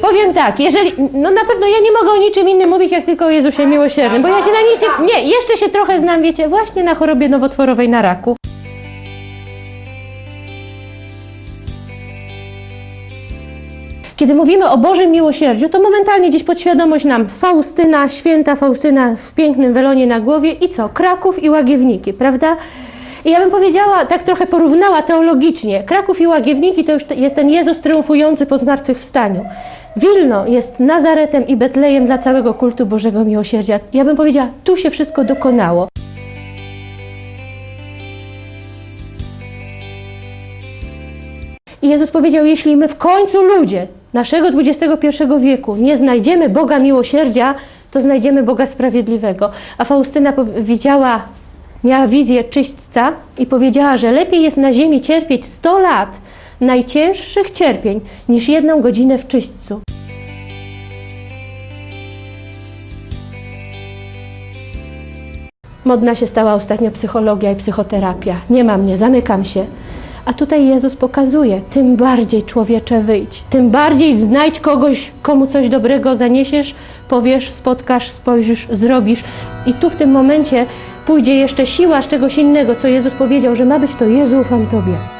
Powiem tak, jeżeli, no na pewno ja nie mogę o niczym innym mówić, jak tylko o Jezusie Miłosiernym, bo ja się na niczym, nie, jeszcze się trochę znam, wiecie, właśnie na chorobie nowotworowej na raku. Kiedy mówimy o Bożym Miłosierdziu, to momentalnie gdzieś podświadomość nam Faustyna, święta Faustyna w pięknym welonie na głowie i co? Kraków i Łagiewniki, prawda? I ja bym powiedziała, tak trochę porównała teologicznie. Kraków i Łagiewniki to już jest ten Jezus triumfujący po zmartwychwstaniu. Wilno jest Nazaretem i Betlejem dla całego kultu Bożego Miłosierdzia. Ja bym powiedziała, tu się wszystko dokonało. I Jezus powiedział, jeśli my w końcu ludzie naszego XXI wieku nie znajdziemy Boga miłosierdzia, to znajdziemy Boga sprawiedliwego. A Faustyna powiedziała, miała wizję czyśćca i powiedziała, że lepiej jest na ziemi cierpieć 100 lat najcięższych cierpień, niż jedną godzinę w czyśćcu. Modna się stała ostatnio psychologia i psychoterapia. Nie ma mnie, zamykam się. A tutaj Jezus pokazuje, tym bardziej człowiecze wyjdź, tym bardziej znajdź kogoś, komu coś dobrego zaniesiesz, powiesz, spotkasz, spojrzysz, zrobisz. I tu w tym momencie pójdzie jeszcze siła z czegoś innego, co Jezus powiedział, że ma być to Jezu, ufam Tobie.